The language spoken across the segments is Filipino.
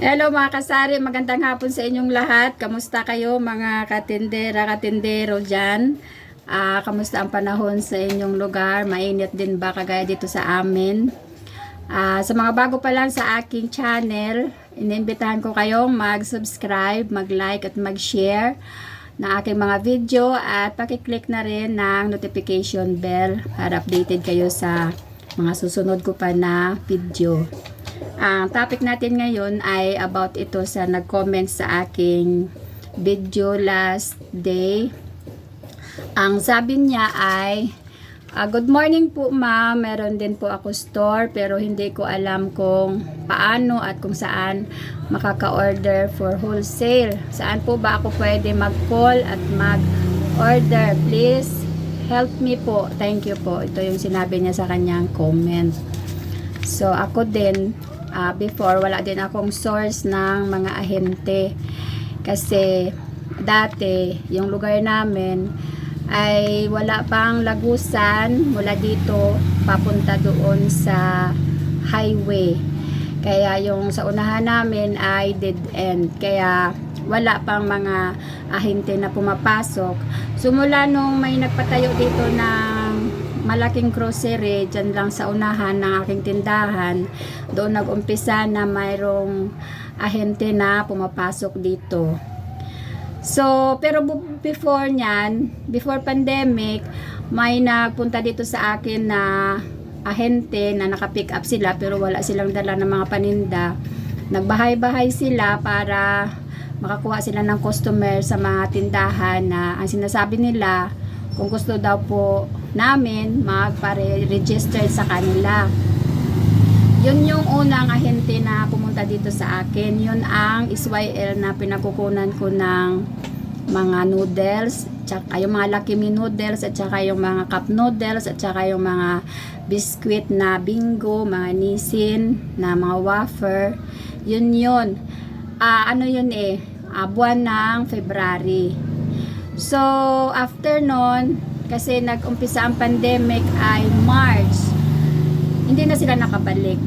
Hello mga kasari, magandang hapon sa inyong lahat. Kamusta kayo mga katindera, katindero dyan? Ah, kamusta ang panahon sa inyong lugar? Mainit din ba kagaya dito sa amin? Ah, sa mga bago pa lang sa aking channel, iniimbitahan ko kayong mag-subscribe, mag-like at mag-share na aking mga video at pakiclick na rin ng notification bell para updated kayo sa mga susunod ko pa na video. Ang topic natin ngayon ay about ito sa nag-comment sa aking video last day. Ang sabi niya ay, ah, Good morning po ma'am, meron din po ako store pero hindi ko alam kung paano at kung saan makaka-order for wholesale. Saan po ba ako pwede mag-call at mag-order? Please help me po. Thank you po. Ito yung sinabi niya sa kanyang comment. So ako din, ah, before wala din akong source ng mga ahente. Kasi dati, yung lugar namin ay wala pang lagusan mula dito papunta doon sa highway. Kaya yung sa unahan namin ay dead end. Kaya wala pang mga ahente na pumapasok. Sumula nung may nagpatayo dito ng malaking grocery dyan lang sa unahan ng aking tindahan, doon nag-umpisa na mayroong ahente na pumapasok dito. So, pero before nyan, before pandemic, may nagpunta dito sa akin na ahente na naka-pick up sila pero wala silang dala ng mga paninda. Nagbahay-bahay sila para makakuha sila ng customer sa mga tindahan na ang sinasabi nila kung gusto daw po namin magpare-register sa kanila. Yun yung unang ahente na pumunta dito sa akin. Yun ang SYL na pinakukunan ko ng mga noodles, tsaka yung mga Lucky noodles, at saka yung mga cup noodles, at saka yung mga biscuit na bingo, mga nisin, na mga wafer. Yun yun. Ah, ano yun eh, ah, buwan ng February. So, after nun, kasi nag-umpisa ang pandemic ay March, hindi na sila nakabalik.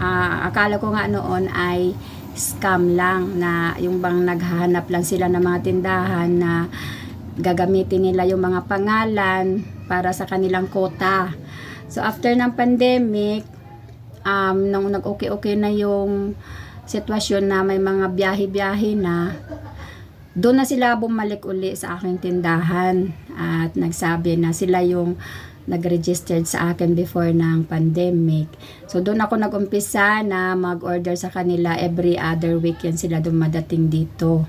Ah, akala ko nga noon ay scam lang na yung bang naghahanap lang sila ng mga tindahan na gagamitin nila yung mga pangalan para sa kanilang kota. So after ng pandemic, um, nung nag-okay-okay na yung sitwasyon na may mga biyahe-biyahe na, doon na sila bumalik uli sa aking tindahan at nagsabi na sila yung nag-registered sa akin before ng pandemic. So doon ako nag-umpisa na mag-order sa kanila every other weekend sila dumadating dito.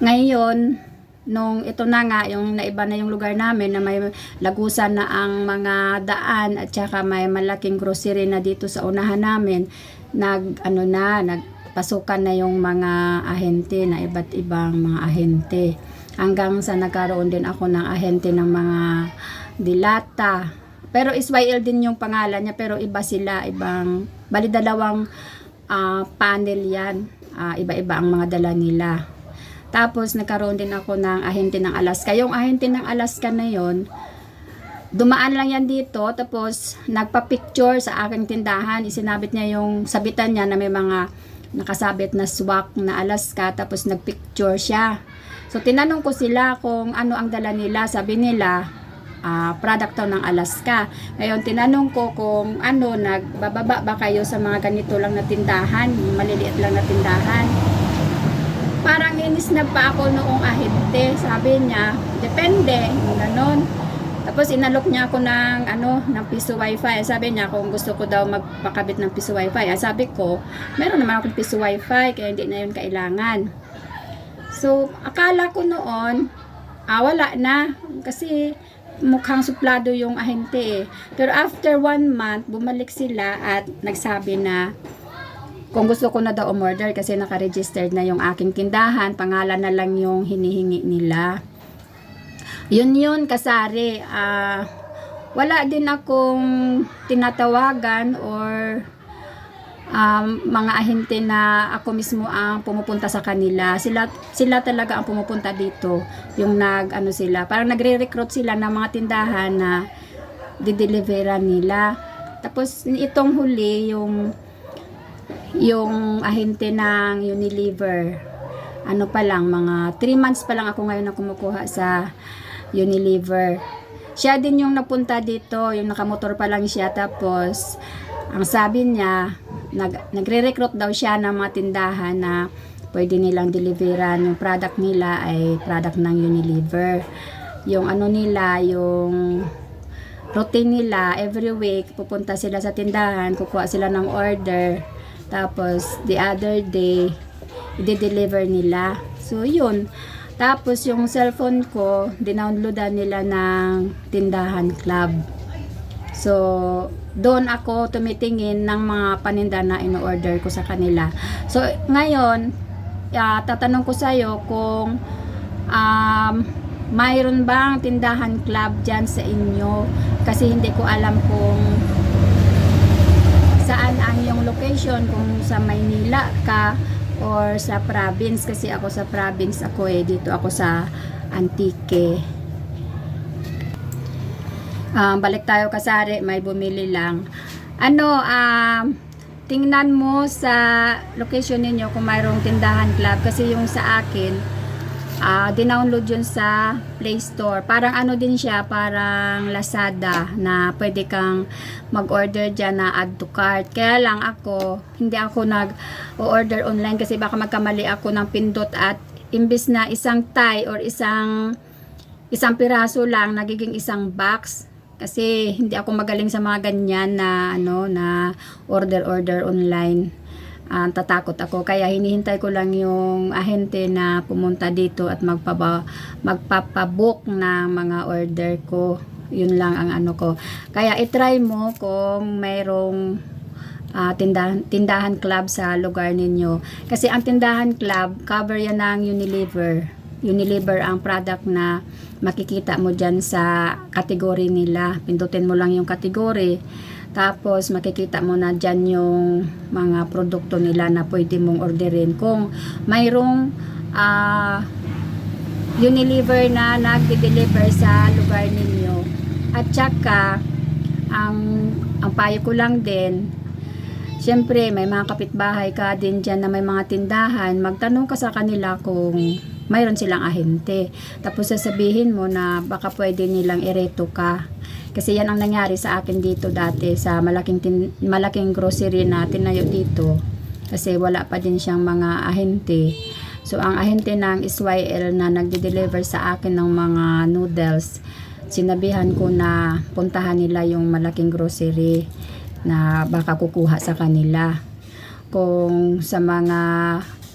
Ngayon, nung ito na nga, yung naiba na yung lugar namin na may lagusan na ang mga daan at saka may malaking grocery na dito sa unahan namin, nag ano na, nagpasukan na yung mga ahente na iba't ibang mga ahente. Hanggang sa nagkaroon din ako ng ahente ng mga dilata. Pero Iswail din yung pangalan niya pero iba sila, ibang bali dalawang ah, panel 'yan. Ah, iba-iba ang mga dala nila. Tapos nagkaroon din ako ng ahente ng Alaska. Yung ahente ng Alaska na yon, dumaan lang yan dito tapos nagpa-picture sa aking tindahan. Isinabit niya yung sabitan niya na may mga nakasabit na swak na Alaska tapos nagpicture siya. So tinanong ko sila kung ano ang dala nila. Sabi nila, ah, product daw ng Alaska. Ngayon, tinanong ko kung ano, nagbababa ba kayo sa mga ganito lang na tindahan, maliliit lang na tindahan. Parang inis na pa ako noong ahente. Sabi niya, depende, ganon. Tapos inalok niya ako ng ano, ng piso wifi. Sabi niya kung gusto ko daw magpakabit ng piso wifi. Ah, Sabi ko, meron naman akong piso wifi kaya hindi na yun kailangan. So, akala ko noon, ah, wala na. Kasi mukhang suplado yung ahente eh. Pero after one month, bumalik sila at nagsabi na kung gusto ko na daw umorder kasi nakaregistered na yung aking tindahan, pangalan na lang yung hinihingi nila. Yun yun, kasari. Ah, wala din akong tinatawagan or um, mga ahente na ako mismo ang pumupunta sa kanila. Sila sila talaga ang pumupunta dito. Yung nag ano sila, parang nagre-recruit sila ng mga tindahan na dideliveran nila. Tapos itong huli yung yung ahente ng Unilever. Ano pa lang, mga 3 months pa lang ako ngayon na kumukuha sa Unilever. Siya din yung napunta dito, yung nakamotor pa lang siya. Tapos, ang sabi niya, nag, nagre-recruit daw siya ng mga tindahan na pwede nilang deliveran. Yung product nila ay product ng Unilever. Yung ano nila, yung routine nila, every week, pupunta sila sa tindahan, kukuha sila ng order. Tapos, the other day, i-deliver nila. So, yun. Tapos, yung cellphone ko, dinownloadan nila ng tindahan club. So, doon ako tumitingin ng mga paninda na in-order ko sa kanila. So, ngayon, ah, tatanong ko sa'yo kung um, mayroon bang tindahan club dyan sa inyo? Kasi hindi ko alam kung saan ang yung location, kung sa Maynila ka or sa province. Kasi ako sa province ako eh, dito ako sa Antique. Um, balik tayo kasari, may bumili lang. Ano, um, tingnan mo sa location ninyo kung mayroong tindahan club. Kasi yung sa akin, ah dinownload yun sa Play Store. Parang ano din siya, parang Lazada na pwede kang mag-order dyan na add to cart. Kaya lang ako, hindi ako nag-order online kasi baka magkamali ako ng pindot at imbis na isang tie or isang isang piraso lang nagiging isang box kasi hindi ako magaling sa mga ganyan na ano na order order online Ah, tatakot ako. Kaya hinihintay ko lang yung ahente na pumunta dito at magpaba, magpapabook ng mga order ko. Yun lang ang ano ko. Kaya itry mo kung mayroong ah, tindahan, tindahan club sa lugar ninyo. Kasi ang tindahan club cover yan ng Unilever. Unilever ang product na makikita mo dyan sa kategory nila. Pindutin mo lang yung kategory. Tapos makikita mo na dyan yung mga produkto nila na pwede mong orderin. Kung mayroong ah, Unilever na nagde-deliver sa lugar ninyo. At saka, ang, ang payo ko lang din, Siyempre, may mga kapitbahay ka din dyan na may mga tindahan. Magtanong ka sa kanila kung mayroon silang ahente. Tapos sasabihin mo na baka pwede nilang ireto ka. Kasi yan ang nangyari sa akin dito dati sa malaking, tin- malaking grocery na tinayo dito. Kasi wala pa din siyang mga ahente. So, ang ahente ng SYL na nagde-deliver sa akin ng mga noodles, sinabihan ko na puntahan nila yung malaking grocery na baka kukuha sa kanila. Kung sa mga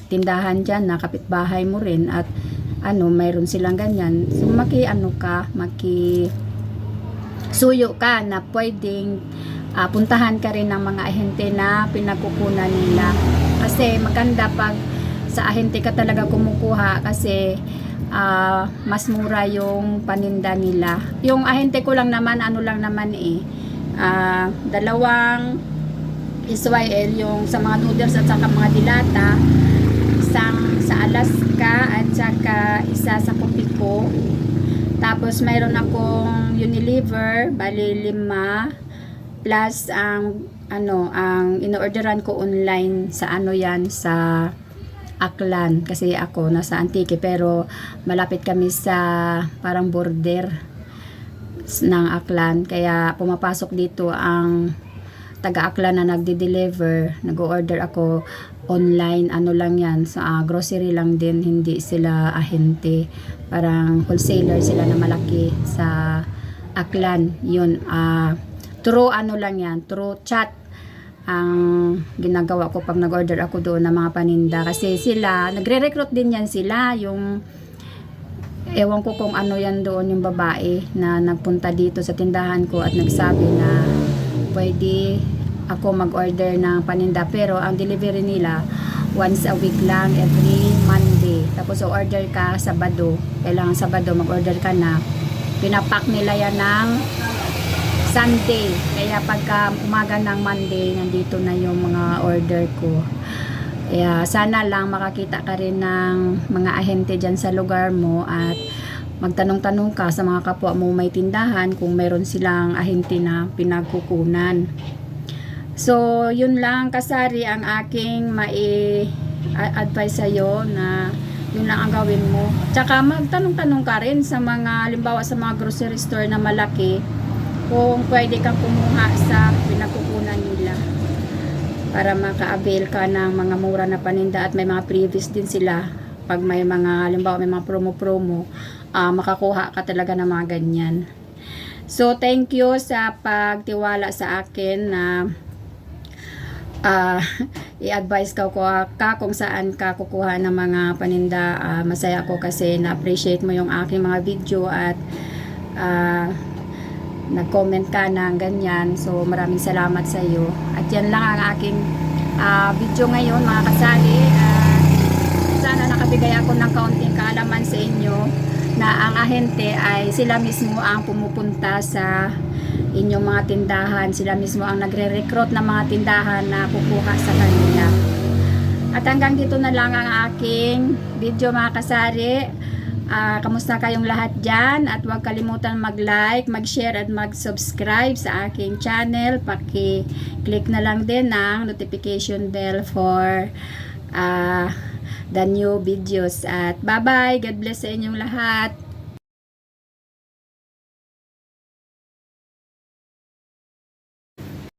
tindahan dyan na kapitbahay mo rin at ano, mayroon silang ganyan. So, maki ano ka, maki suyo ka na pwedeng ah, puntahan ka rin ng mga ahente na pinagkukunan nila. Kasi maganda pag sa ahente ka talaga kumukuha kasi ah, mas mura yung paninda nila. Yung ahente ko lang naman, ano lang naman eh, ah, dalawang SYL yung sa mga noodles at saka mga dilata isang sa Alaska at saka isa sa Kopiko tapos mayroon akong Unilever bali lima plus ang ano ang inoorderan ko online sa ano yan sa Aklan kasi ako nasa Antique pero malapit kami sa parang border ng Aklan. Kaya pumapasok dito ang taga-Aklan na nagde-deliver. Nag-order ako online. Ano lang yan. Sa ah, grocery lang din. Hindi sila ahente. Parang wholesaler sila na malaki sa Aklan. Yun. ah true ano lang yan. True chat ang ginagawa ko pag nag-order ako doon ng mga paninda kasi sila nagre-recruit din yan sila yung ewan ko kung ano yan doon yung babae na nagpunta dito sa tindahan ko at nagsabi na pwede ako mag-order ng paninda. Pero ang delivery nila once a week lang every Monday. Tapos order ka Sabado. Kailangan Sabado mag-order ka na. Pinapak nila yan ng Sunday. Kaya pagka umaga ng Monday nandito na yung mga order ko. Kaya sana lang makakita ka rin ng mga ahente dyan sa lugar mo at magtanong-tanong ka sa mga kapwa mo may tindahan kung meron silang ahente na pinagkukunan. So, yun lang kasari ang aking mai-advise sa'yo na yun lang ang gawin mo. Tsaka magtanong-tanong ka rin sa mga, halimbawa sa mga grocery store na malaki, kung pwede kang kumuha sa pinagkukunan nila para maka-avail ka ng mga mura na paninda at may mga previous din sila pag may mga, halimbawa may mga promo-promo, ah, makakuha ka talaga ng mga ganyan. So, thank you sa pagtiwala sa akin na ah i-advise ka ko ka kung saan ka kukuha ng mga paninda. Ah, masaya ako kasi na-appreciate mo yung aking mga video at ah, nag-comment ka ng ganyan. So, maraming salamat sa iyo. At yan lang ang aking ah, video ngayon, mga kasali. At sana nakabigay ako ng kaunting kaalaman sa inyo na ang ahente ay sila mismo ang pumupunta sa inyong mga tindahan. Sila mismo ang nagre-recruit ng mga tindahan na kukuha sa kanila. At hanggang dito na lang ang aking video mga kasari. Ah, kamusta kayong lahat dyan? At huwag kalimutan mag-like, mag-share at mag-subscribe sa aking channel. Paki-click na lang din ang notification bell for ah, the new videos. At bye-bye! God bless sa inyong lahat!